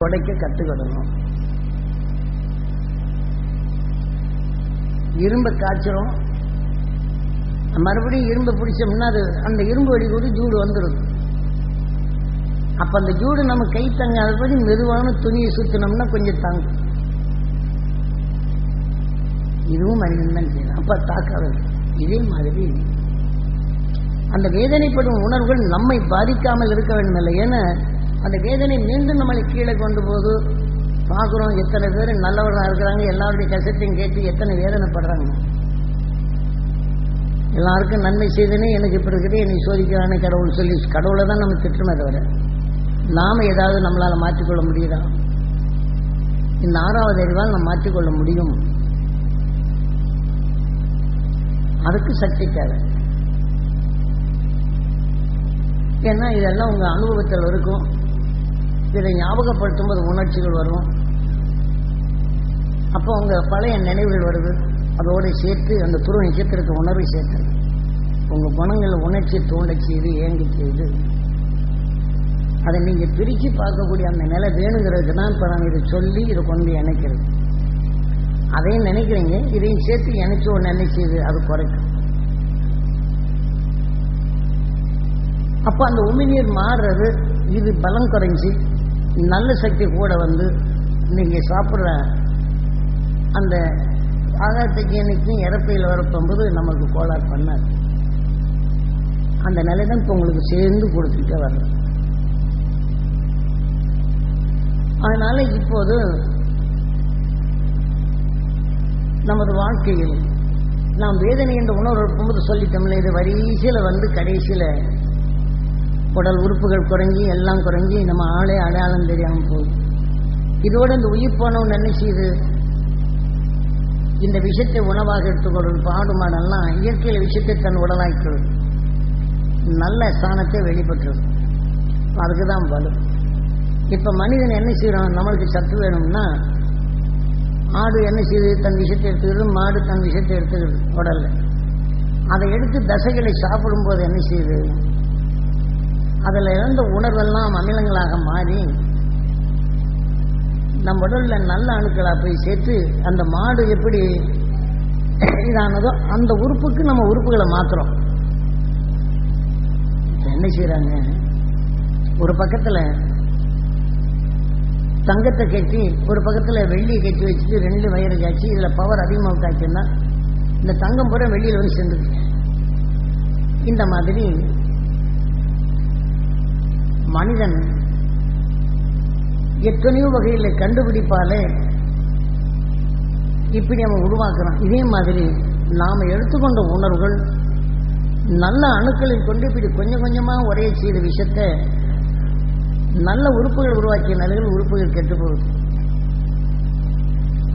உடைக்க கற்றுக்கிடணும் இரும்பை காய்ச்சிரும் மறுபடியும் இரும்பை பிடிச்சோம்னா அது அந்த இரும்பு வடி கூட ஜூடு வந்துடும் அப்ப அந்த ஜூடு நம்ம கை தங்காதபடி மெதுவான துணியை சுத்தினோம்னா கொஞ்சம் தாங்கும். இதுவும் மனிதன் தான் செய்யணும். அப்ப தாக்காது இதே மாதிரி அந்த வேதனைப்படும் உணர்வுகள் நம்மை பாதிக்காமல் இருக்க வேண்டும் இல்லை ஏன்னா அந்த வேதனை மீண்டும் நம்மளை கீழே கொண்டு போது பார்க்குறோம் எத்தனை பேர் நல்லவர்களாக இருக்கிறாங்க எல்லாருடைய கஷ்டத்தையும் கேட்டு எத்தனை வேதனைப்படுறாங்க. எல்லாருக்கும் நன்மை செய்தனே எனக்கு இப்படி இருக்குது என்னை சோதிக்கிறானே கடவுள் சொல்லி கடவுளை தான் நம்ம திட்டமே தவிர நாம ஏதாவது நம்மளால் மாற்றிக்கொள்ள முடியுதா? இந்த ஆறாவது அறிவால் நம்ம மாற்றிக்கொள்ள முடியும். அதுக்கு சக்தி தேவை. ஏன்னா இதெல்லாம் உங்கள் அனுபவத்தில் இருக்கும். இதை ஞாபகப்படுத்தும் போது உணர்ச்சிகள் வரும். அப்போ அவங்க பழைய நினைவுகள் வருது. அதோடு சேர்த்து அந்த துருவ நட்சத்திரத்தை உணர்வு சேர்த்து உங்கள் குணங்கள் உணர்ச்சி தூண்ட செய்து ஏங்கி செய்து அதை நீங்கள் பிரித்து பார்க்கக்கூடிய அந்த நிலை வேணுங்கிறதுக்கு தான் இப்போ நான் இதை சொல்லி இதை கொண்டு இணைக்கிறது அதையும் நினைக்கிறீங்க இதையும் சேர்த்து இணைச்சு ஒன்று என்ன செய்யுது? அது குறைக்கும். அப்போ அந்த உமிநீர் மாறுறது இது பலம் குறைஞ்சி நல்ல சக்தி கூட வந்து நீங்கள் சாப்பிட்ற அந்த ஆகாரத்துக்கு இன்னைக்கும் இறப்பையில் வரப்போகும்போது நமக்கு கோளாறு பண்ணாது. அந்த நிலைதான் இப்போ உங்களுக்கு சேர்ந்து கொடுத்துட்டே வர்றது. அதனால இப்போது நமது வாழ்க்கையில் நாம் வேதனை என்ற உணர்வு இருக்கும்போது சொல்லிட்டோம்ல இது வரிசையில் வந்து கடைசியில் உடல் உறுப்புகள் குறைஞ்சி எல்லாம் குறைஞ்சி நம்ம ஆளே அடையாளம் தெரியாமல் போகுது. இதோட இந்த உயிர் போனவன் என்ன செய்யுது? இந்த விஷயத்தை உணவாக எடுத்துக்கொள்வது பாடு மாடெல்லாம் இயற்கையில் விஷயத்தை தன் உடலாக்கிறது நல்ல ஸ்தானத்தை வெளிப்பட்டுறது அதுக்கு தான் வலு. இப்போ மனிதன் என்ன செய்கிறான் நம்மளுக்கு சத்து வேணும்னா ஆடு என்ன செய்யுது? தன் விஷயத்தை எடுத்துக்கிறது மாடு தன் விஷயத்தை எடுத்துக்கிறது உடலில். அதை எடுத்து தசைகளை சாப்பிடும்போது என்ன செய்யுது? அதில் இழந்த உணர்வெல்லாம் அமிலங்களாக மாறி நம்ம உடல்ல நல்ல அணுக்களாக போய் சேர்த்து அந்த மாடு எப்படி இதானதோ அந்த உறுப்புக்கு நம்ம உறுப்புகளை மாத்துறோம். என்ன செய்யறாங்க ஒரு பக்கத்தில் தங்கத்தை கட்டி ஒரு பக்கத்தில் வெள்ளியை கட்டி வச்சுட்டு ரெண்டு வயிறு காய்ச்சி இதில் பவர் அதிகமாக காய்ச்சுன்னா இந்த தங்கம் பூரா வெளியில் வந்து சேர்ந்துருக்கு இந்த மாதிரி மனிதன் எத்தனையோ வகையில் கண்டுபிடிப்பாலே இப்படி அவன் உருவாக்குறான். இதே மாதிரி நாம் எடுத்துக்கொண்ட உணர்வுகள் நல்ல அணுக்களில் கொண்டு இப்படி கொஞ்சம் கொஞ்சமாக உரைய செய்த விஷயத்த நல்ல உறுப்புகள் உருவாக்கிய நிலையில் உறுப்புகள் கெட்டு போகுது.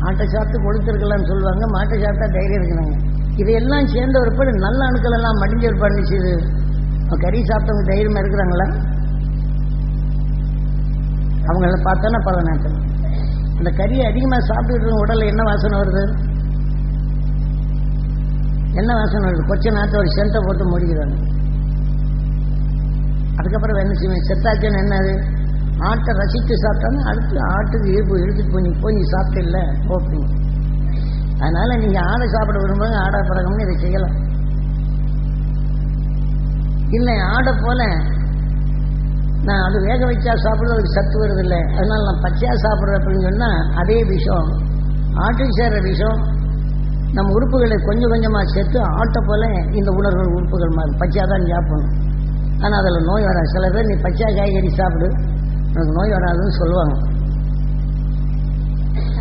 ஆட்டை சாப்பிட்டு கொளுத்திருக்கலாம்னு சொல்லுவாங்க மாட்டை சாப்பிட்டா தைரியம் இருக்கிறாங்க இதையெல்லாம் சேர்ந்த ஒருபாடு நல்ல அணுக்கள் எல்லாம் மடிஞ்ச ஒருபாடு செய்து கறி சாப்பிட்டவங்க தைரியமா இருக்கிறாங்களா? அவங்கள பார்த்தோன்னா பரதநாட்டம் அந்த கறியை அதிகமாக சாப்பிட்டுட்டு உடலில் என்ன வாசனை வருது? என்ன வாசனை வருது? கொச்ச நாட்டு ஒரு சென்ட்டை போட்டு முடிக்கிறாங்க. அதுக்கப்புறம் என்ன செய்வேன் செத்தாச்சுன்னு என்னது? ஆட்டை ரசித்து சாப்பிட்டாங்க அடுத்து ஆட்டுக்கு ஈர்ப்பு இழுத்துட்டு போய் போய் நீ சாப்பிட்டு இல்லை போப்பீங்க அதனால நீங்க ஆடை சாப்பிட விரும்புங்க ஆடை பழகம்னு இதை செய்யலாம். இல்லை ஆடை போல நான் அது வேக வச்சா சாப்பிடுறது அதுக்கு சத்து வருது இல்லை அதனால நான் பச்சையாக சாப்பிட்றேன் அப்படின்னு சொன்னால் அதே விஷம் ஆட்டுக்கு சேர்ற விஷம் நம்ம உறுப்புகளை கொஞ்சம் கொஞ்சமாக சேர்த்து ஆட்டை போல இந்த உணர்வுகள் உறுப்புகள் மாதிரி பச்சையாக தான் சாப்பிடணும். ஆனால் அதில் நோய் வராது. சில பேர் நீ பச்சை காய்கறி சாப்பிடு. உனக்கு நோய் வராதுன்னு சொல்லுவாங்க.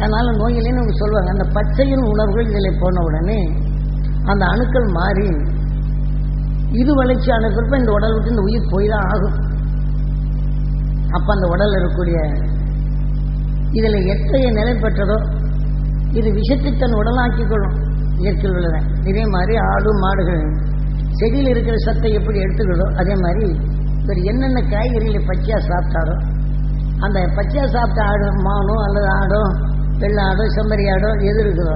அதனால நோயிலேன்னு அவங்க சொல்லுவாங்க. அந்த பச்சையின் உணர்வுகள் இதில் போன உடனே அந்த அணுக்கள் மாறி இது வளர்ச்சி அணுக்கிறப்ப இந்த உடல் விட்டு இந்த உயிர் போய் தான் ஆகும். அப்ப அந்த உடல் இருக்கக்கூடிய இதுல எத்தகைய நிலை பெற்றதோ இது விஷத்தை தன் உடலாக்கிக் கொள்ளும் இயற்கையில் உள்ளதை. இதே மாதிரி ஆடு மாடுகள் செடியில் இருக்கிற சத்தை எப்படி எடுத்துக்கிறதோ அதே மாதிரி இவர் என்னென்ன காய்கறிகளை பச்சையா சாப்பிட்டாரோ அந்த பச்சையா சாப்பிட்ட ஆடு மானோ அல்லது ஆடோ வெள்ளை செம்மறி ஆடோ எது இருக்குதோ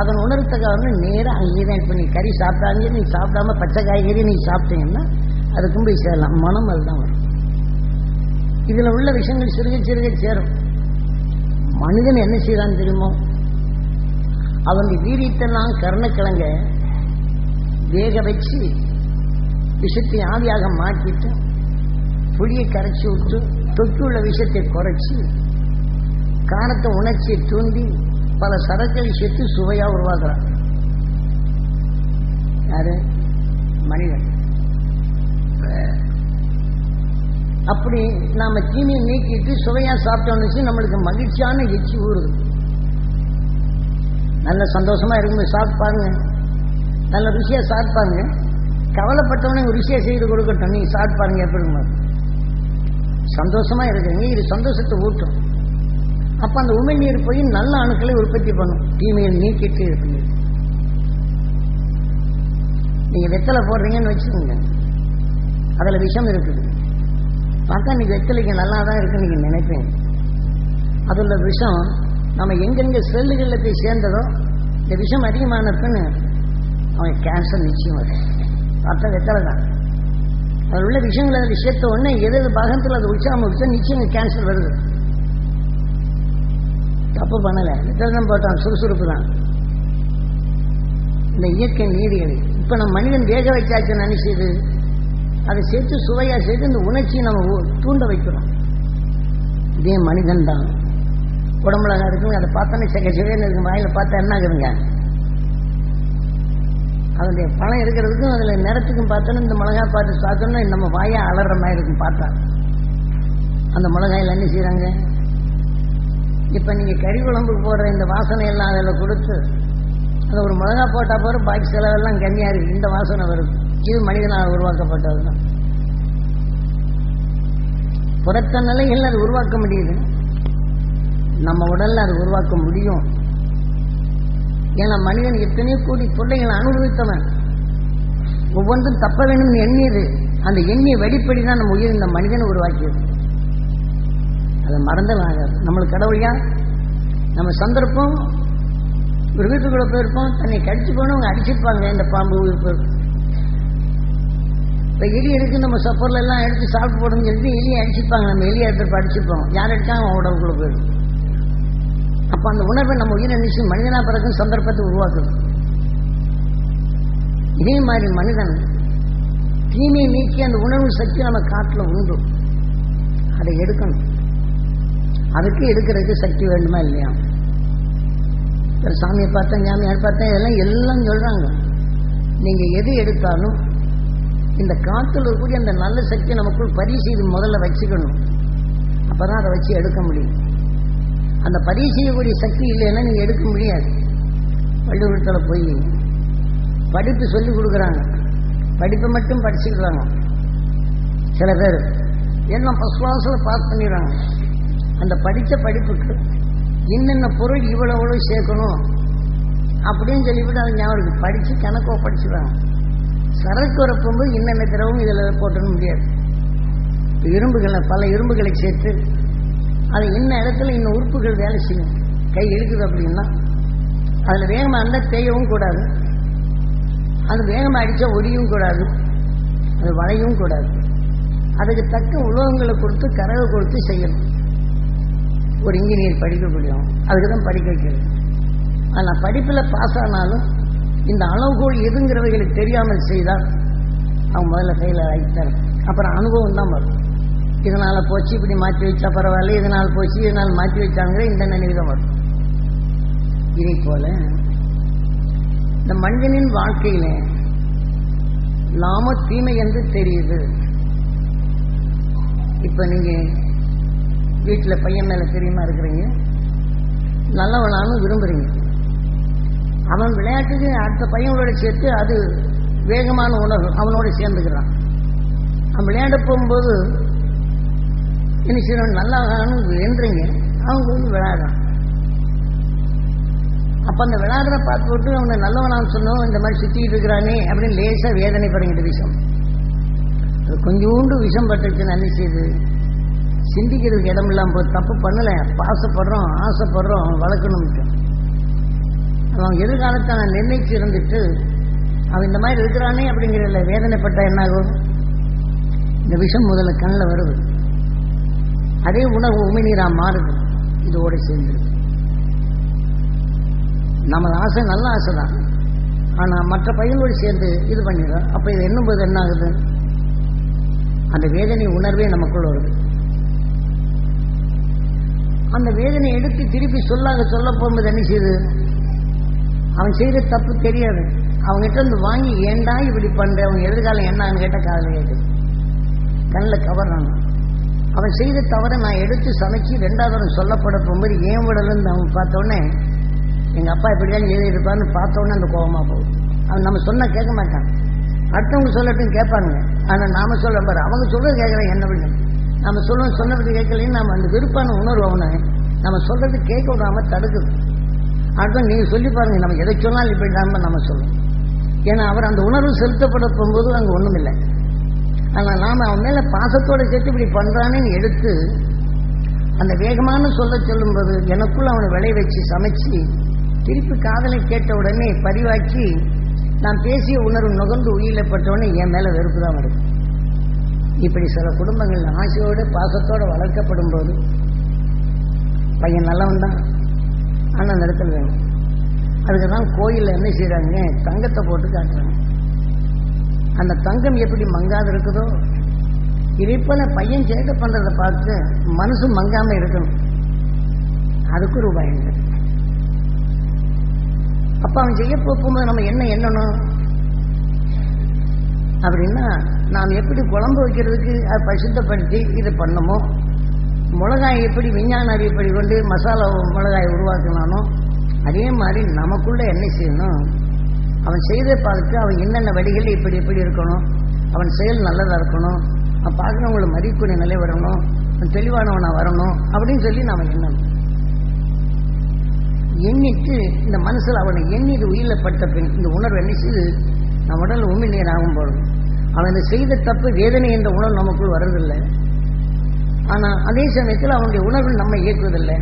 அதன் உணர்த்தக்க வந்து நேராக அங்கேயே தான் இப்போ நீ கறி சாப்பிட்டாங்க நீ சாப்பிடாம பச்சை காய்கறி நீ சாப்பிட்டீங்கன்னா அது கும்பி சேரலாம். மனம் அதுதான் வரும். இதுல உள்ள விஷயங்கள் சிறுக சிறுக சேரும். மனிதன் என்ன செய்யறான் தெரியுமோ? அவன் வீரியத்தெல்லாம் கருணக்கிழங்க வேக வச்சு விஷத்தை ஆவியாக மாற்றிட்டு புளியை கரைச்சி விட்டு தொட்டு உள்ள விஷத்தை குறைச்சி காரத்தை உணர்ச்சியை தூண்டி பல சரக்களை சேர்த்து சுவையா உருவாக்குறான். யாரு? மனிதன். அப்படி நாம தீமையை நீக்கிட்டு சுவையா சாப்பிட்டோம்னு நம்மளுக்கு மகிழ்ச்சியான எச்சி ஊறுது. நல்ல சந்தோஷமா இருக்கும்போது சாப்பிட்டு பாருங்க நல்ல ருசியா சாப்பிட்டு கவலைப்பட்டவனே ருசியா செய்து கொடுக்கட்டும். நீங்க சாப்பிட்டு பாருங்க. சந்தோஷமா இருக்குங்க இது சந்தோஷத்தை ஊட்டும். அப்ப அந்த உமிழ்நீர் போய் நல்ல அணுக்களை உற்பத்தி பண்ணும். தீமையை நீக்கிட்டு இருக்குங்க நீங்க வெத்தலை போடுறீங்கன்னு வச்சுக்கோங்க. அதுல விஷம் இருக்குது. பார்த்தா நீங்க வெத்தலைக்கு நல்லா தான் இருக்கு நீங்க நினைப்பீங்க. அதுல விஷம் நம்ம எங்கெங்க செல்லுகளில் போய் சேர்ந்ததோ இந்த விஷம் அதிகமான பின்னு அவன் கேன்சர் நிச்சயம் வரும். பார்த்தா வெத்தலை தான். அதில் உள்ள விஷயங்களை அதில் சேர்த்த உடனே எது எது பாகத்தில் அதை உச்சாம உச்சா நிச்சயம் கேன்சர் வருது. தப்பு பண்ணலை. வெத்தலை தான் போட்டான் சுறுசுறுப்பு தான். இந்த இயற்கை நீதிகள் இப்போ நம்ம மனிதன் வேக வச்சாச்சு நினைச்சது அதை சேர்த்து சுவையா சேர்த்து இந்த உணர்ச்சியை நம்ம தூண்ட வைக்கிறோம். இதே மனிதன் தான். உடம்புல இருக்குங்க. அதை பார்த்தோன்னே செக செவேன்னு இருக்கும் வாயில பார்த்தா என்ன ஆகுதுங்க? அதனுடைய பணம் இருக்கிறதுக்கும் அதுல நிறத்துக்கும் பார்த்தோன்னா இந்த மிளகா பார்த்து சாப்பிட்டோம்னா நம்ம வாயா அலற மாதிரி இருக்கும் பார்த்தா. அந்த மிளகாயில் என்ன செய்கிறாங்க இப்ப நீங்க கறி குழம்புக்கு போடுற இந்த வாசனை எல்லாம் அதில் கொடுத்து அதை ஒரு மிளகா போட்டா போற பாக்கி செலவெல்லாம் கம்மியா இருக்கு. இந்த வாசனை வருது. இது மனிதனால் உருவாக்கப்பட்டதுதான். புறத்த நிலைகள் அது உருவாக்க முடியுது. நம்ம உடல்ல அது உருவாக்க முடியும். ஏன்னா மனிதன் எத்தனையோ கூடி தொல்லைகளை அனுபவித்தவன். ஒவ்வொன்றும் தப்ப வேணும்னு எண்ணியது. அந்த எண்ணிய வெடிப்படி தான் நம்ம உயிர் இந்த மனிதனை உருவாக்கியது. அதை மறந்தலாம் நம்மளுக்கு கடவுளையா? நம்ம சந்தர்ப்பம். ஒரு வீட்டுக்குள்ள போயிருப்போம். தன்னை கடிச்சு போனவங்க அடிச்சிருப்பாங்க. இந்த பாம்பு உயிர் இப்ப எலி எடுத்து நம்ம சப்பரில் எல்லாம் எடுத்து சாப்பிட்டு போடணும்னு சொல்லிட்டு எலியை அடிச்சுப்பாங்க. நம்ம எலியை எடுத்து அடிச்சுப்போம். யார் எடுத்தாங்க? அவன் உடம்புக்குள்ள போயிடும். அப்ப அந்த உணர்வை நம்ம உயிரை நிச்சயம் மனிதனா பிறக்கும் சந்தர்ப்பத்தை உருவாக்குது. இதே மாதிரி மனிதன் தீமையை நீக்கி அந்த உணர்வு சக்தி நம்ம காட்டுல உண்டு. அதை எடுக்கணும். அதுக்கு எடுக்கிறதுக்கு சக்தி வேண்டுமா இல்லையா? சாமியை பார்த்தேன் சாமியார் பார்த்தேன் இதெல்லாம் எல்லாம் சொல்றாங்க. நீங்க எது எடுத்தாலும் இந்த காற்றில் இருக்கக்கூடிய அந்த நல்ல சக்தியை நமக்குள் பதிவு முதல்ல வச்சுக்கணும். அப்பதான் அதை வச்சு எடுக்க முடியும். அந்த பரிசீலக்கூடிய சக்தி இல்லைன்னா நீங்கள் எடுக்க முடியாது. பள்ளிக்கூடத்தில் போய் படிப்பு சொல்லி கொடுக்குறாங்க. படிப்பை மட்டும் படிச்சுக்கிறாங்க. சில பேர் எல்லாம் ஃபஸ்ட் கிளாஸில் பாஸ் பண்ணிடுறாங்க. அந்த படித்த படிப்புக்கு என்னென்ன பொருள் இவ்வளோ இவ்வளோ சேர்க்கணும் அப்படின்னு சொல்லிவிட்டு அதை ஞாபகம் படித்து கணக்கோ படிச்சுடுறாங்க சரக்கு வரப்போகும்போது என்னென்ன திரவம் இதில் போட்டணும் முடியாது. இரும்புகளை பல இரும்புகளை சேர்த்து அது இன்ன இடத்துல இன்னும் உறுப்புகள் வேலை செய்யும். கை இழுக்குது அப்படின்னா அதில் வேகமாக இருந்தால் தேயவும் கூடாது. அது வேகமாக அடித்தா ஒடியும் கூடாது. அது வளையவும் கூடாது. அதுக்கு தக்க உலோகங்களை கொடுத்து கரவை கொடுத்து செய்யணும். ஒரு இன்ஜினியர் படிக்க முடியும் அதுக்கு தான் படிக்க வைக்கிறது. ஆனால் படிப்பில் பாஸ் ஆனாலும் இந்த அளவுகோல் எதுங்கிறவைகளுக்கு தெரியாமல் செய்தால் அவன் முதல்ல ஃபெயில் ஆகிட்டார் அப்புறம் அனுபவம் தான் வரும். இதனால போச்சு இப்படி மாற்றி வச்சா பரவாயில்ல இதனால் போச்சு இதனால் மாற்றி வச்சாங்க இந்த நினைவு தான் வரும். இதே போல இந்த மனிதனின் வாழ்க்கையில லாம தீமை என்று தெரியுது. இப்ப நீங்க வீட்டுல பையன் மேல தெரியுமா இருக்கிறீங்க? நல்லவனாலும் விரும்புறீங்க. அவன் விளையாட்டுக்கு அடுத்த பையனோட சேர்த்து அது வேகமான உணர்வு அவனோட சேர்ந்துக்கிறான். அவன் விளையாட போகும்போது என்ன செய்யணும் நல்லா என்றீங்க அவங்க வந்து விளையாடுறான். அப்ப அந்த விளையாடுற பார்த்து விட்டு அவனை நல்லவனான்னு சொன்னோம் இந்த மாதிரி சுற்றிக்கிட்டு இருக்கிறானே அப்படின்னு லேசா வேதனை படுங்கிட்டு விஷம். அது கொஞ்சோண்டு விஷம் பட்டுச்சுன்னு என்ன செய்யுது சிந்திக்கிறதுக்கு இடம் இல்லாமல் போது தப்பு பண்ணல. பாசப்படுறோம் ஆசைப்படுறோம் வளர்க்கணும் அவன் எதிர்காலத்தை நான் நிர்ணயிச்சு இருந்துட்டு அவன் இந்த மாதிரி இருக்கிறானே அப்படிங்கிறதுல வேதனைப்பட்டா என்ன ஆகும் இந்த விஷம் முதல்ல கண்ணில் வருது. அதே உணவு உமிழ்நீரா மாறுது. இதோடு சேர்ந்து. நமது ஆசை நல்ல ஆசை தான் ஆனால் மற்ற பையனோடு சேர்ந்து இது பண்ணிடுறோம் அப்போ இது எண்ணும்போது என்ன ஆகுது அந்த வேதனை உணர்வே நமக்குள்ள வருது. அந்த வேதனை எடுத்து திருப்பி சொல்லாக சொல்ல போகும்போது என்ன செய்யுது? அவன் செய்த தப்பு தெரியாது. அவங்ககிட்ட இருந்து வாங்கி ஏண்டா இப்படி பண்ற? அவன் எதிர்காலம் என்னன்னு கேட்ட காதல் கேட்குது கண்ணில் கவர்றான் அவன் செய்த தவறை நான் எடுத்து சமைச்சு ரெண்டாவது சொல்லப்பட போகும்போது ஏன் விடலன்னு அவன் பார்த்தோன்னே எங்கள் எங்க அப்பா இப்படிதான் எழுதியிருப்பான்னு பார்த்த அந்த கோபமா போகும் அவன் நம்ம சொன்னா கேட்க மாட்டான். அடுத்தவங்க சொல்லட்டும் கேட்பாங்க ஆனா நாம சொல்ல பாரு அவங்க சொல்றது கேட்கறேன் என்ன பண்ணு நம்ம சொல்லுவோம் சொன்னது கேட்கலையும் நம்ம அந்த விருப்பான உணர்வு அவனை நம்ம சொல்றது கேட்க விடாம தடுக்குது. அதுதான் நீங்க சொல்லி பாருங்க நம்ம எதை சொன்னாலும் இப்படி நம்ம நம்ம சொல்லணும். ஏன்னா அவர் அந்த உணர்வு செலுத்தப்பட போகும்போது அங்கே ஒன்றும் இல்லை. ஆனால் நாம் அவன் மேலே பாசத்தோடு சேர்த்து இப்படி பண்ணுறானேன்னு எடுத்து அந்த வேகமான சொல்ல சொல்லும்போது எனக்குள்ள அவனை விளைய வச்சு சமைச்சு திருப்பி காதலை கேட்ட உடனே பதிவாக்கி நான் பேசிய உணர்வு நுகர்ந்து உயிரிழப்பட்ட உடனே என் மேலே வெறுப்பு தான் வருது. இப்படி சில குடும்பங்கள் ஆசையோடு பாசத்தோடு வளர்க்கப்படும் போது பையன் நல்லவன் தான் ஆனால் அந்த இடத்துல வேணும். அதுக்கு தான் கோயிலில் என்ன செய்கிறாங்க தங்கத்தை போட்டு காட்டுறாங்க. அந்த தங்கம் எப்படி மங்காது இருக்குதோ இதே போல பையன் சேட்டை பண்ணுறதை பார்த்து மனசு மங்காமல் இருக்கணும். அதுக்கு ஒரு பயம் அப்போ அவன் செய்ய போகும்போது நம்ம என்ன எண்ணணும்? அப்படின்னா நாம் எப்படி குழம்பு வைக்கிறதுக்கு அதை பரிசுத்தப்படுத்தி இது பண்ணமோ மிளகாய் எப்படி விஞ்ஞான அறிவுப்படி கொண்டு மசாலா மிளகாய் உருவாக்கினானோ அதே மாதிரி நமக்குள்ள என்ன செய்யணும்? அவன் செய்த பார்த்து அவன் என்னென்ன வழிகள் இப்படி எப்படி இருக்கணும்? அவன் செயல் நல்லதாக இருக்கணும்? அவன் பார்க்குறவங்களை மதிக்கூடிய நிலை வரணும்? அவன் தெளிவானவனாக வரணும்? அப்படின்னு சொல்லி நாம் எண்ணணும். எண்ணிட்டு இந்த மனசில் அவனை எண்ணி இது உயிரில பட்ட பின் இந்த உணர்வு என்ன செய்து நம்ம உடல் உமிழ்நீர் ஆகும் போது அவன் செய்த தப்பு வேதனை என்ற உணர்வு நமக்குள் வர்றதில்லை. ஆனால் அதே சமயத்தில் அவனுடைய உணர்வு நம்ம இயக்குவதில்லை.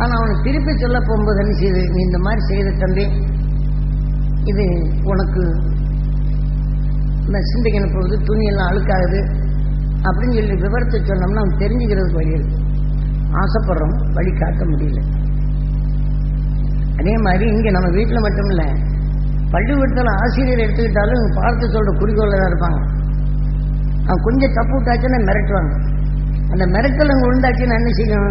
ஆனால் அவனை திருப்பி சொல்ல போகும்போது என்ன செய்யுது நீ இந்த மாதிரி செய்த தம்பி இது உனக்கு இந்த சிந்தைக்கு போகுது துணியெல்லாம் அழுக்காகுது அப்படின்னு சொல்லி விவரத்தை சொன்னோம்னா அவன் தெரிஞ்சுக்கிறதுக்கு வழி இருக்கு. ஆசைப்படுறோம் வழி காட்ட முடியல. அதே மாதிரி இங்கே நம்ம வீட்டில் மட்டும் இல்லை பள்ளிக்கூடத்தில் ஆசிரியர் எடுத்துக்கிட்டாலும் பார்த்து சொல்கிற குறிக்கோளில் தான் இருப்பாங்க. அவன் கொஞ்சம் தப்பு விட்டாச்சுன்னா மிரட்டுவாங்க. அந்த மிரட்டல் அங்கே உண்டாச்சுன்னு என்ன செய்யும்?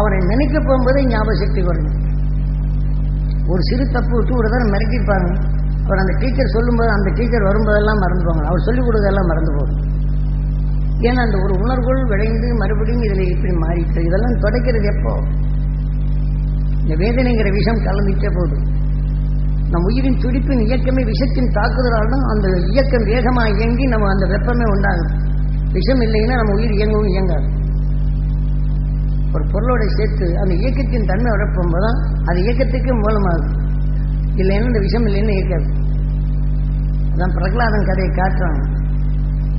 அவனை நினைக்க போகும்போதே ஞாபக சக்தி குறையும் ஒரு சிறு தப்பு விட்டு ஒரு தடவை மிரட்டிருப்பாங்க அவர் அந்த டீச்சர் சொல்லும்போது அந்த டீச்சர் வரும்போதெல்லாம் மறந்து போவாங்க. அவர் சொல்லிக் கொடுக்கறதெல்லாம் மறந்து போகும் ஏன்னா அந்த ஒரு உணர்வுகள் விளைந்து மறுபடியும் இதில் இப்படி மாறிட்டு இதெல்லாம் தொடக்கிறது எப்போ? இந்த வேதனைங்கிற விஷம் கலந்துட்டே போகுது. நம் உயிரின் துடிப்பின் இயக்கமே விஷத்தின் தாக்குதலால் தான் அந்த இயக்கம் வேகமாக இயங்கி நம்ம அந்த வெப்பமே உண்டாகும் விஷம் இல்லைன்னா நம்ம உயிர் இயங்கவும் இயங்காது. ஒரு பொருளோட சேர்த்து அந்த இயக்கத்தின் தன்மை உழப்பும்போது தான் அது இயக்கத்துக்கு மூலமாகுது. இல்லைன்னா இந்த விஷம் இல்லைன்னு இயக்காது. அதான் பிரகலாதன் கதையை காட்டுறான்.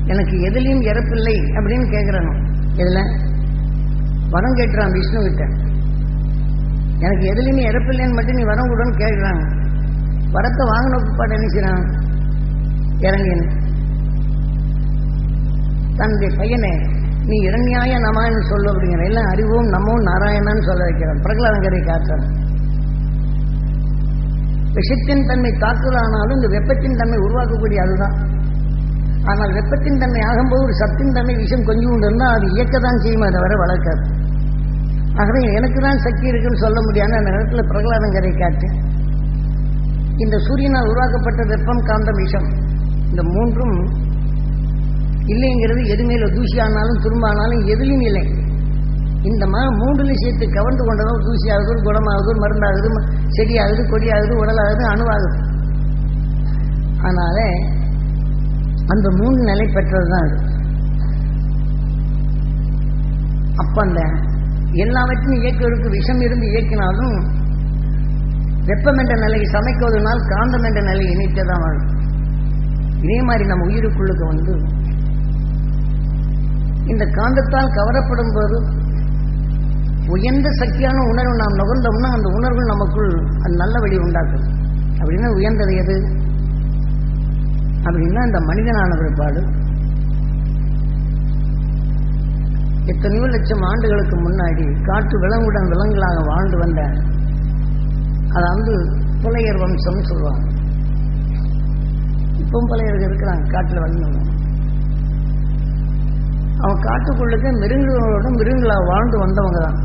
எனக்கு எதுலேயும் இறப்பில்லை அப்படின்னு கேட்குறாங்க இதில் வரம் கேட்டுறான் விஷ்ணு கிட்ட. எனக்கு எதுலையுமே இறப்பில்லைன்னு மட்டும் நீ வரம் கொடுன்னு கேட்குறாங்க வரத்தை வாங்கின பாட்டு என்ன செய்றான்? தன்னுடைய பையனை நீ இரண்யாய நமான்னு சொல்லு அப்படிங்கிற எல்லாம் அறிவும் நமவும் நாராயணன்னு சொல்ல வைக்கிறான். பிரகலாதங்கரை காட்டுறான். விஷத்தின் தன்மை தாக்குதலானாலும் இந்த வெப்பத்தின் தன்மை உருவாக்கக்கூடிய அதுதான். ஆனால் வெப்பத்தின் தன்மை ஆகும்போது ஒரு சத்தின் தன்மை விஷம் கொஞ்சம் உண்டு இருந்தால் அது இயக்கத்தான் செய்யுமே தவிர வளர்க்காது. ஆகவே எனக்கு தான் சக்தி இருக்குன்னு சொல்ல முடியாது அந்த நேரத்தில் பிரகலாதங்கரை காட்டு இந்த சூரியனால் உருவாக்கப்பட்ட வெப்பம் காந்த விஷம். இந்த மூன்றும் இல்லைங்கிறது எது மேல தூசி ஆனாலும் துரும்பானாலும் எதுலையும் இல்லை. இந்த மாதிரி மூன்று விஷயத்தை கவர்ந்து கொண்டதும் தூசி ஆகுது குணமாகுது மருந்தாகுது செடியாகுது கொடியாகுது உடலாகுது அணுவாகுது. அதனால அந்த மூன்று நிலை பெற்றதுதான் அது. அப்ப அந்த எல்லாவற்றையும் இயக்குவதற்கு விஷம் இருந்து இயக்கினாலும் வெப்பம் என்ற நிலையை சமைக்குவதனால் காந்தம் என்ற நிலையை இணைத்ததான் வாழும். இதே மாதிரி நம்ம உயிருக்குள்ளுக்கு வந்து இந்த காந்தத்தால் கவரப்படும் போது உயர்ந்த சக்தியான உணர்வு நாம் நுகர்ந்தோம்னா அந்த உணர்வு நமக்குள் அது நல்ல வழி உண்டாக்கும். அப்படின்னா உயர்ந்தது எது? அப்படின்னா இந்த மனிதனான பிற்பாடு எத்தனையோ லட்சம் ஆண்டுகளுக்கு முன்னாடி காட்டு விலங்குடன் விலங்குகளாக வாழ்ந்து வந்த அதை வந்து புலையர் வம்சம்னு சொல்லுவாங்க. இப்பவும் புலையர்கள் இருக்கிறாங்க காட்டில் வந்தவங்க அவன் காட்டுக்குள்ளுக்கு மிருகங்களோட மிருகங்களாக வாழ்ந்து வந்தவங்க தான்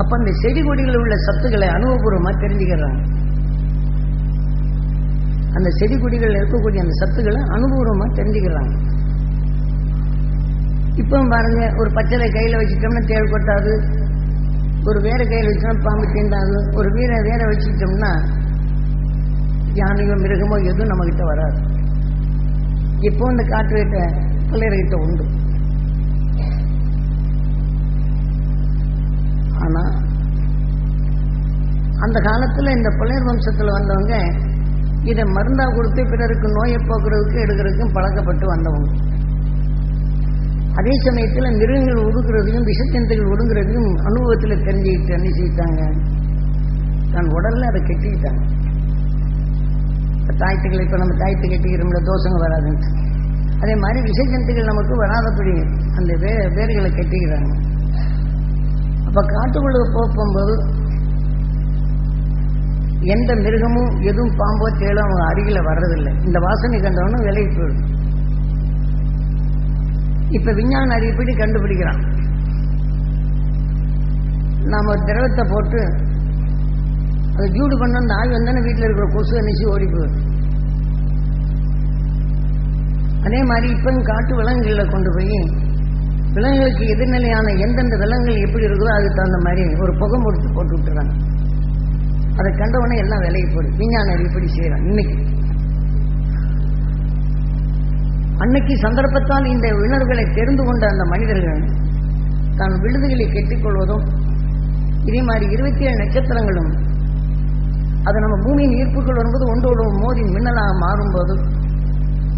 அப்ப அந்த செடி கொடிகளில் உள்ள சத்துக்களை அனுபவபூர்வமா தெரிஞ்சுக்கிறாங்க. அந்த செடி கொடிகள் இருக்கக்கூடிய அந்த சத்துக்களை அனுபவபூர்வமா தெரிஞ்சுக்கிறாங்க. இப்போ பாருங்க ஒரு பச்சளை கையில வச்சுட்டோம்னா தேள் கொட்டாது ஒரு வேற கையில் வச்சோம்னா பாம்பு தீண்டாது ஒரு வீர வேற வச்சுட்டோம்னா யானையோ மிருகமோ எதுவும் நம்ம கிட்ட வராது. இப்போ இந்த காட்டு கிட்ட பிள்ளைகிட்ட உண்டு. ஆனா அந்த காலத்துல இந்த பிள்ளையர் வம்சத்துல வந்தவங்க இதை மருந்தா கொடுத்து பிறருக்கு நோயை போக்குறதுக்கு எடுக்கிறதுக்கும் பழக்கப்பட்டு வந்தவங்க. அதே சமயத்துல மிருகங்கள் ஒடுக்கிறதையும் விஷத்தந்துகள் ஒடுங்கிறதையும் அனுபவத்துல தெரிஞ்சுக்கிட்டு என்ன செய்யிட்டாங்க தன் உடல்ல அதை கெட்டிக்கிட்டாங்க. தாய்த்துக்கள் இப்போ நம்ம தாய்த்து கட்டிக்கிறோம்ல தோசங்க வராதுங்க அதே மாதிரி விஷஜந்துகள் நமக்கு வராதபடி அந்த வே வேர்களை கட்டிக்கிறாங்க. அப்போ காட்டுக்குள்ள போகும்போது எந்த மிருகமும் எதுவும் பாம்போ தேலும் அவங்க அருகில் வர்றதில்லை. இந்த வாசனை கண்டவனும் விலகி போயிடும். இப்ப விஞ்ஞான அறிவிப்படி கண்டுபிடிக்கிறான்? நாம திரவத்தை போட்டு அதை ஜூடு பண்ண அந்த ஆள் வந்தானே வீட்டில் இருக்கிற கொசு அணிச்சு ஓடி போயிடும். அதே மாதிரி இப்ப காட்டு விலங்குகளை கொண்டு போய் விலங்குகளுக்கு எதிர்நிலையான எந்தெந்த விலங்குகள் எப்படி இருக்குதோ அதுக்கு தகுந்த மாதிரி ஒரு புகை முடிச்சு போட்டு விட்டுறாங்க. அதை கண்டவொடனே எல்லாம் விலகி போடும் விஞ்ஞானம் இப்படி செய்யறான் இன்னைக்கு. அன்னைக்கு சந்தர்ப்பத்தால் இந்த உணர்வுகளை தெரிந்து கொண்ட அந்த மனிதர்கள் தான் விழுதுகளை கெட்டிக்கொள்வதும் இதே மாதிரி இருபத்தி ஏழு நட்சத்திரங்களும் அது நம்ம பூமியின் ஈர்ப்புகள் வரும்போது ஒன்றோடு மோதி மின்னலாக மாறும்போது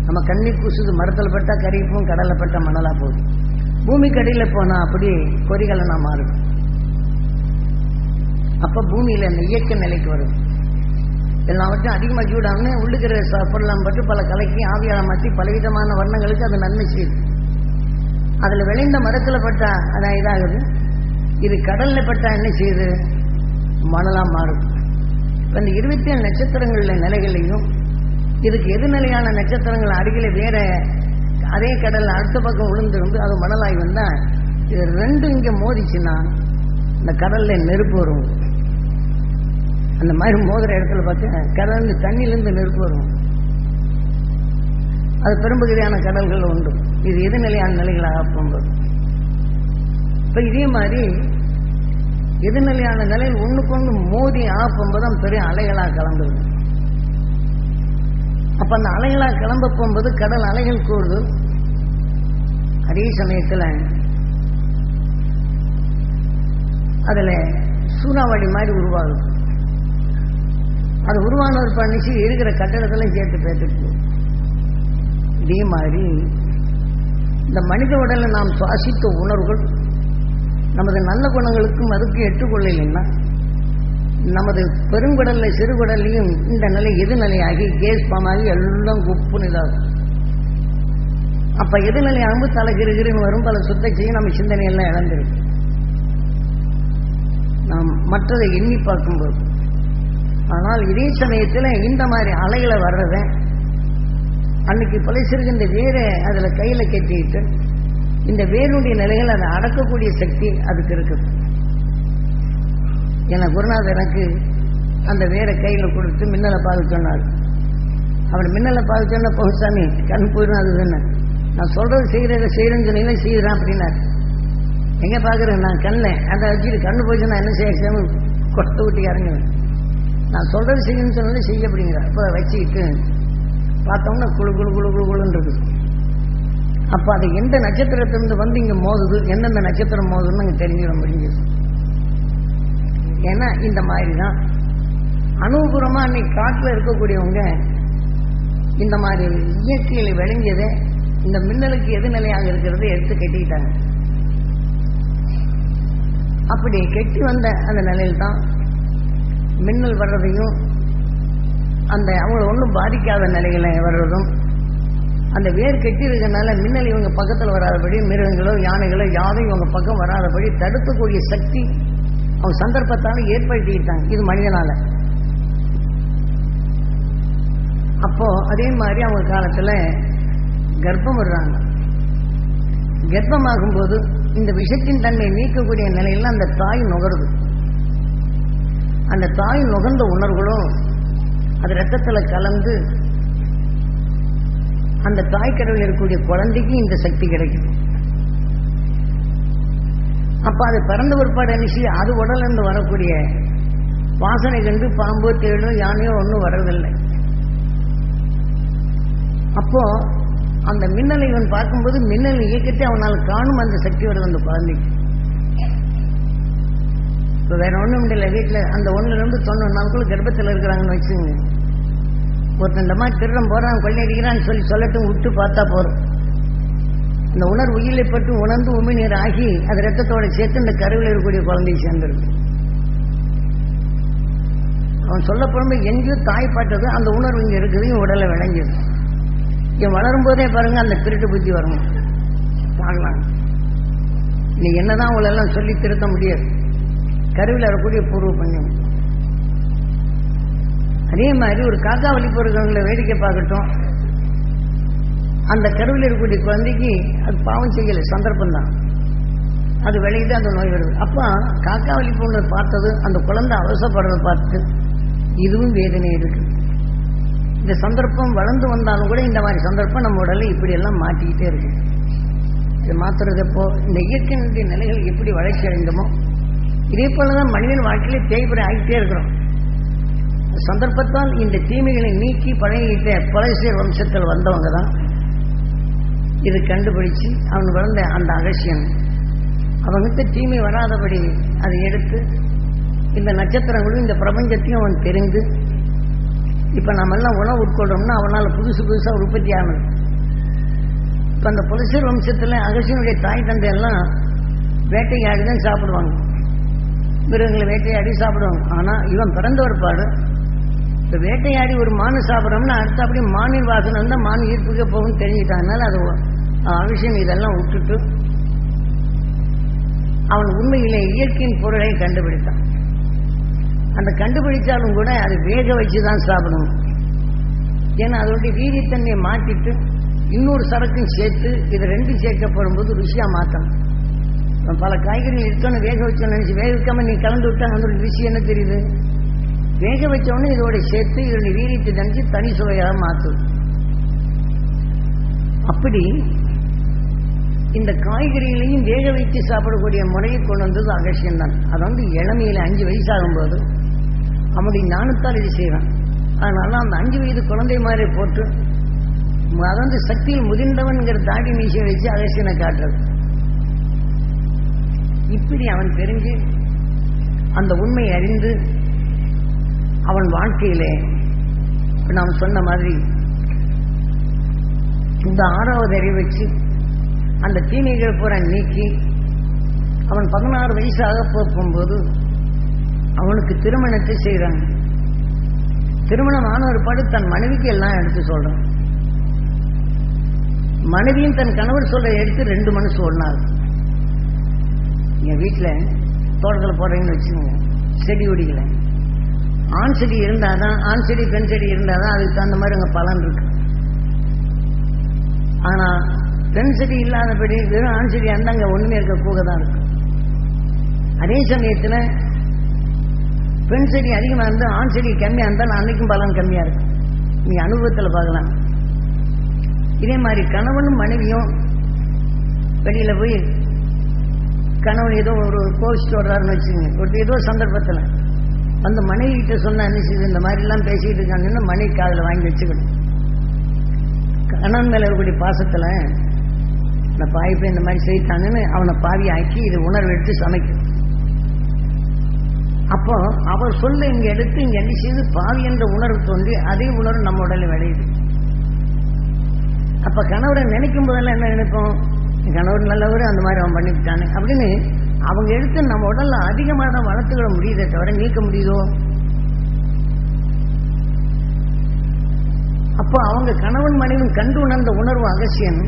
நம்ம கண்ணீர் பூசுது மரத்தில் பட்டா கரிப்பும் கடலில் பட்டா மணலாக போகுது பூமி கடியில் போனால் அப்படி கொரிகலனாக மாறுது அப்போ பூமியில் அந்த இயக்க நிலைக்கு வரும். எல்லாவற்றையும் அதிகமாக சூடாமனு உள்ளுக்கிற பொருளாம் பட்டு பல கலைக்கு ஆவியாளம் மாற்றி பலவிதமான வர்ணங்களுக்கு அது நன்மை செய்யுது அதில் விளைந்த மரத்தில் பட்டா அதான் இதாகுது. இது கடலில் பட்டா என்ன செய்யுது? மணலாக மாறும். அந்த இருபத்தி ஏழு நட்சத்திரங்கள்ல நிலைகளையும் இதுக்கு எதிர்நிலையான நட்சத்திரங்கள் அருகில வேற அதே கடல் அடுத்த பக்கம் விழுந்திருந்து அது மணலாகி வந்தா இது ரெண்டும் இங்க மோதிச்சுன்னா இந்த கடல்ல நெருப்பு வரும். அந்த மாதிரி மோதுற இடத்துல பார்த்து கடல் தண்ணியிலிருந்து நெருப்பு வரும். அது பெரும்பகுதியான கடல்கள் உண்டு. இது எதிர்நிலையான நிலைகளாக போகும்போது? இப்ப இதே மாதிரி எதிர்நிலையான நிலையில் ஒண்ணுக்கொண்டு மோதி ஆகும்போது என்பதும் பெரிய அலைகளா கிளம்புது அப்ப அந்த அலைகளா கிளம்ப போகும்போது கடல் அலைகள் கூடுது அதே சமயத்தில் அதுல சூறாவளி மாதிரி உருவாகுது. அது உருவானவர் பண்ணிச்சு இருக்கிற கட்டடத்தெல்லாம் சேர்த்து பேசிட்டு இதே மாதிரி இந்த மனித உடலை நாம் சுவாசித்த உணர்வுகள் நமது நல்ல குணங்களுக்கும் அதுக்கு ஏற்றுக்கொள்ளலைன்னா நமது பெருங்குடல்ல சிறுகுடல்லையும் இந்த நிலை எதிர்நிலையாகி கேஸ் பாமாகி எல்லாம் குப்புன்னு இதாகும். அப்ப எதிர்நிலை அம்பு தலைகிருகிரின்னு வரும் பல சுத்த நம்ம சிந்தனையெல்லாம் இழந்திருக்கு நாம் மற்றதை எண்ணி பார்க்கும்போது ஆனால் இதே சமயத்தில் இந்த மாதிரி அலைகளை வர்றத அன்னைக்கு பழைய சிறுகின்ற வேற அதுல கையில கட்டிட்டு இந்த வேருடைய நிலைகள் அதை அடக்கக்கூடிய சக்தி அதுக்கு இருக்குது என குருநாதர் எனக்கு அந்த வேரை கையில் கொடுத்து மின்னலை பார்க்க சொன்னார். அவர் மின்னலை பார்க்க சொன்ன பகுசாமி கண் போயிடும் அது என்ன நான் சொல்றது செய்கிறத செய்யறேன்னு சொன்னீங்கன்னா செய்யறேன் அப்படின்னாரு. எங்க பாக்குறேன் நான் கண்ணை. அதை வச்சுட்டு கண்ணு போச்சு நான் என்ன செய்ய கொட்டை விட்டு இறங்குவேன் நான் சொல்றது செய்யணும்னு சொன்னது செய்ய அப்படிங்கிறார். அப்ப வச்சுக்கிட்டு பார்த்தோம்னா குழு குழு குழு குழு குழுன்றது அப்ப அது எந்த நட்சத்திரத்திலிருந்து வந்து இங்க மோதுது? எந்தெந்த நட்சத்திரம் மோதுன்னு அங்க தெரிஞ்சிட முடிஞ்சது ஏன்னா இந்த மாதிரி தான் அனுபவபூர்வமா அன்னைக்கு காட்டுல இருக்கக்கூடியவங்க இந்த மாதிரி இயற்கையில் விளங்கியதை இந்த மின்னலுக்கு எதிர்நிலையாக இருக்கிறத எடுத்து கட்டிக்கிட்டாங்க. அப்படி கெட்டி வந்த அந்த நிலையில் தான் மின்னல் வர்றதையும் அந்த அவங்கள ஒன்றும் பாதிக்காத நிலையில் வர்றதும் அந்த வேர் கட்டி இருக்கனால மின்னல் இவங்க பக்கத்தில் வராதபடி மிருகங்களோ யானைகளோ யாரும் இவங்க பக்கம் வராதபடி தடுக்கக்கூடிய சக்தி அவங்க சந்தர்ப்பத்தால் ஏற்படுத்திக்கிட்டாங்க இது மனிதனால. அப்போ அதே மாதிரி அவங்க காலத்தில் கர்ப்பம் விடுறாங்க. கர்ப்பமாகும் போது இந்த விஷத்தின் தன்மை நீக்கக்கூடிய நிலையில் அந்த தாய் நுகருது. அந்த தாய் நுகர்ந்த உணர்வுகளும் அது ரத்தத்தில் கலந்து அந்த தாய் கடவுள் இருக்கக்கூடிய குழந்தைக்கு இந்த சக்தி கிடைக்கும். அப்ப அது பிறந்த பிற்பாடு அனுசி அது உடல்ல இருந்து வரக்கூடிய வாசனை கண்டு பாம்பு தேடோ யானையோ ஒன்றும் வர்றதில்லை. அப்போ அந்த மின்னலை இவன் பார்க்கும்போது மின்னல் இயக்கத்தை அவனால் காணும் அந்த சக்தி வருது அந்த குழந்தைக்கு. இப்போ வேற ஒன்றும் இல்லை வீட்டில் அந்த ஒன்றுலேருந்து தொண்ணூறு நாளுக்குள்ள கர்ப்பத்தில் இருக்கிறாங்கன்னு வச்சுங்க ஒருத்தன் திருடம் போறான் கொள்ளையடிக்கிறான்னு சொல்லி சொல்லட்டும் விட்டு பார்த்தா போறோம் இந்த உணர்வு உயிரை பட்டு உணர்ந்து உமிநீர் ஆகி அது ரத்தத்தோட சேர்த்து இந்த கருவில் இருக்கக்கூடிய குழந்தையை சேர்ந்துருக்கு அவன் சொல்ல போகும்போது எங்கேயோ தாய் பாட்டது அந்த உணர்வு இங்க இருக்குது இவன் உடலை விளைஞ்சது இவன் வளரும் போதே பாருங்க அந்த திருட்டு புத்தி வரணும் பார்க்கலாம். நீ என்னதான் உங்களெல்லாம் சொல்லி திருத்த முடியாது. கருவில் வரக்கூடிய பூர்வ பஞ்சம் அதே மாதிரி ஒரு காக்கா வழி போறவங்களை வேடிக்கை பார்க்கட்டும். அந்த கருவில் இருக்கக்கூடிய குழந்தைக்கு அது பாவம் செய்யலை சந்தர்ப்பம் தான் அது விளையுது அந்த நோய் வருது. அப்போ காக்கா வலி போன்றதை பார்த்தது அந்த குழந்தை அவசரப்படுறதை பார்த்து இதுவும் வேதனை இருக்கு. இந்த சந்தர்ப்பம் வளர்ந்து வந்தாலும் கூட இந்த மாதிரி சந்தர்ப்பம் நம்ம உடலை இப்படி எல்லாம் மாட்டிக்கிட்டே இருக்கு. இது மாத்துறது எப்போ இந்த இயற்கையினுடைய நிலைகள் எப்படி வளர்ச்சி அடைந்தமோ இதே போலதான் மனிதன் வாழ்க்கையிலே தேய்பறை ஆகிட்டே இருக்கிறோம். சந்தர்ப்பத்தால் இந்த தீமைகளை நீக்கி பழகிட்ட பழசியர் வம்சத்தில் வந்தவங்க தான் இது கண்டுபிடிச்சு அவன் வளர்ந்த அந்த அகசியன். அவன்கிட்ட தீமை வராதபடி அதை எடுத்து இந்த நட்சத்திரங்களும் இந்த பிரபஞ்சத்தையும் அவன் தெரிந்து இப்ப நம்ம எல்லாம் உணவு உட்கொள்றோம்னா அவனால புதுசு புதுசா உற்பத்தி ஆனது இப்ப அந்த புலசீர் வம்சத்துல அகசியனுடைய தாய் தந்தை எல்லாம் வேட்டையாடி தான் சாப்பிடுவாங்க. மிருகங்களை வேட்டையாடி சாப்பிடுவாங்க. ஆனா இவன் பிறந்த ஒரு பாடு இப்ப வேட்டையாடி ஒரு மானு சாப்பிட்றோம்னா அடுத்த அப்படியே மானின் வாசனை வந்தா மான் ஈர்ப்புக்க போகும்னு தெரிஞ்சுட்டாங்கனால அது அவசியம் இதெல்லாம் விட்டுட்டு அவன் உண்மையிலே இயற்கையின் பொருளை கண்டுபிடித்தான். அந்த கண்டுபிடிச்சாலும் கூட அது வேக வச்சு தான் சாப்பிடணும். ஏன்னா அதோடைய வீரியத்தன்மையை மாற்றிட்டு இன்னொரு சரக்கும் சேர்த்து இது ரெண்டும் சேர்க்கப்படும் போது ருசியா மாற்றணும் பல காய்கறிகள் இருக்கணும் வேக வச்சோன்னு நினைச்சு வேக வைக்காம நீ கலந்து விட்டா அதோட ருசி என்ன தெரியுது? வேக வச்சோடனே இதோட சேர்த்து இதோட வீரியத்தை நினைச்சு தனி சுவையாக மாற்றும் அப்படி இந்த காய்கறிகளையும் வேக வைத்து சாப்பிடக்கூடிய முறையை கொண்டு வந்தது அகசியம் தான் அது வந்து இளமையில அஞ்சு வயசாகும் போது அவனுடைய ஞானத்தால் இது செய்வான். அதனால அந்த அஞ்சு வயது குழந்தை மாதிரி போட்டு அது வந்து சக்தியில் முதிர்ந்தவன்கிற தாடி மீசை வச்சு அகசியனை காட்டுறது. இப்படி அவன் தெரிஞ்சு அந்த உண்மை அறிந்து அவன் வாழ்க்கையிலே நாம் சொன்ன மாதிரி இந்த ஆறாவது அறிவு வச்சு அந்த தீமைகள் பூரா நீக்கி அவன் பதினாறு வயசாக போகும்போது அவனுக்கு திருமணத்தை செய்கிறான் திருமணம் ஆன ஒரு பாடு தன் மனைவிக்கு எல்லாம் எடுத்து சொல்றான். மனைவியும் தன் கணவர் சொல்ல எடுத்து ரெண்டு மனசு ஒன்னாது என் வீட்டில் தோட்டத்தில் போடுறீங்கன்னு வச்சுக்கோங்க செடி கொடிகளை ஆண் செடி இருந்தாதான் ஆண் செடி பெண் செடி இருந்தாதான் அதுக்கு தகுந்த மாதிரி அங்கே பலன் இருக்கு. ஆனா பெண் செடி இல்லாதபடி வெறும் ஆண் செடி இருந்தால் அங்கே ஒண்ணுமே இருக்க கூக தான் இருக்கு. அதே சமயத்தில் பெண் செடி அதிகமாக இருந்தால் ஆண் செடி கம்மியாக இருந்தால் அன்னைக்கும் பலன் கம்மியாக இருக்கு. நீ அனுபவத்தில் பார்க்கலாம். இதே மாதிரி கணவனும் மனைவியும் வெளியில் போய் கணவன் ஏதோ ஒரு கோவிச்சுட்டு வர்றாருன்னு வச்சுங்க ஒரு ஏதோ சந்தர்ப்பத்தில். அந்த மனைவி கிட்ட சொன்ன என்ன செய்யுது இந்த மாதிரிலாம் பேசிட்டு இருக்காங்கன்னா மனைவி காதில் வாங்கி வச்சுக்கணும். கணவன் மேல இருக்கக்கூடிய பாசத்தில் இந்த பாய்ப்பை இந்த மாதிரி செய்தாங்கன்னு அவனை பாவி ஆக்கி இது உணர்வு எடுத்து சமைக்கும். அப்போ அவர் சொல்ல இங்க எடுத்து இங்க என்ன செய்து? பாவி என்ற உணர்வு தோன்றி அதே உணர்வு நம்ம உடலில் விளையுது. அப்ப கணவரை நினைக்கும் போதெல்லாம் என்ன நினைப்போம்? கணவர் நல்லவர் அந்த மாதிரி அவன் பண்ணிவிட்டானே அப்படின்னு அவங்க எடுத்து நம்ம உடல்ல அதிகமாக தான் வளர்த்துக்கிட முடியுதே தவிர நீக்க முடியுதோ? அப்போ அவங்க கணவன் மனைவி கண்டு உணர்ந்த உணர்வு அகசியன்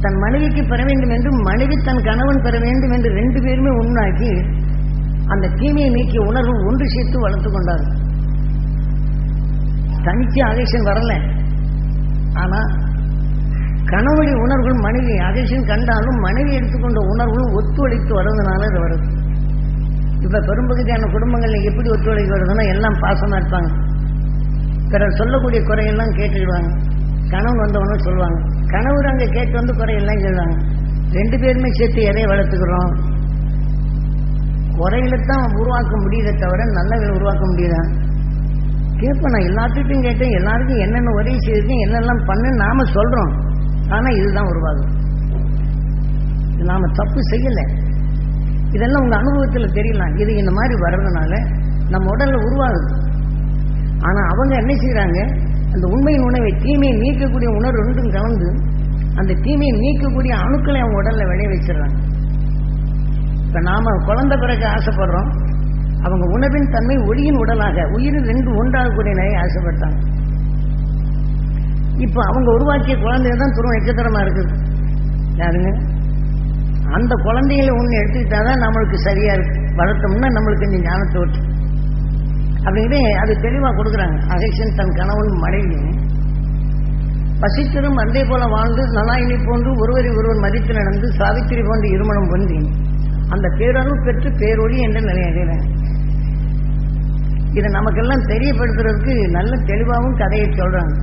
தன் மனைவிக்கு பெற வேண்டும் என்று மனைவி தன் கணவன் பெற வேண்டும் என்று ரெண்டு பேருமே உண்ணாக்கி அந்த தீமையை நீக்கிய உணர்வு ஒன்று சேர்த்து வளர்த்து கொண்டார் தனிச்சு அகேஷன் வரல. ஆனா கணவழி உணர்வுகள் மனைவி அகேஷன் கண்டாலும் மனைவி எடுத்துக்கொண்ட உணர்வுகள் ஒத்துழைத்து வர்றதுனால இது வருது. இப்ப பெரும்பகுதியான குடும்பங்கள்ல எப்படி ஒத்துழைப்பு வருதுன்னா எல்லாம் பாசமா இருப்பாங்க. பிறர் சொல்லக்கூடிய குறையெல்லாம் கேட்டுடுவாங்க கணவன் வந்தவனும் சொல்லுவாங்க. கணவர் அங்க கேட்டு வந்து குறையெல்லாம் சொல்லுவாங்க ரெண்டு பேருமே சேர்த்து எதையை வளர்த்துக்கிறோம்? குறைகளை தான் உருவாக்க முடியுதே தவிர நல்லதை உருவாக்க முடியுதா? கேட்பேன் நான் எல்லாத்துக்கிட்டையும் கேட்டேன். எல்லாருக்கும் என்னென்ன உதவி செய்திருக்கேன் என்னெல்லாம் பண்ணு நாம சொல்றோம். ஆனா இதுதான் உருவாகும் நாம தப்பு செய்யல. இதெல்லாம் உங்க அனுபவத்துல தெரியலாம். இது இந்த மாதிரி வர்றதுனால நம்ம உடல்ல உருவாகுது. ஆனா அவங்க என்ன செய்யறாங்க அந்த உண்மையின் உணவை தீமையை நீக்கக்கூடிய உணர்வு ரெண்டும் கலந்து அந்த தீமையை நீக்கக்கூடிய அணுக்களை அவங்க உடல்ல விளைய வச்சிடறாங்க. இப்ப நாம குழந்தை பிறகு ஆசைப்படுறோம். அவங்க உணவின் தன்மை ஒளியின் உடலாக உயிர் ரெண்டு ஒன்றாகக்கூடிய நிலையை ஆசைப்பட்டாங்க. இப்ப அவங்க உருவாக்கிய குழந்தைகள் தான் துருவம் எக்கத்தரமா இருக்குது. யாருங்க? அந்த குழந்தைகளை ஒன்று எடுத்துக்கிட்டாதான் நம்மளுக்கு சரியா இருக்கு. வளர்த்தோம்னா நம்மளுக்கு இந்த ஞானத்தை விட்டு அப்படின்னு அது தெளிவா கொடுக்குறாங்க. அகேஷன் தன் கணவன் மனைவி. பசித்தரும் அண்டை போல வாழ்ந்து நலாயினை போன்று ஒருவரை ஒருவர் மதித்து நடந்து சாவித்திரி போன்று இருமணம் பொந்தி அந்த பேரளவு பெற்று பேரொழி என்ற நிலை இதை நமக்கெல்லாம் தெரியப்படுத்துறதுக்கு நல்ல தெளிவாகவும் கதையை சொல்றாங்க.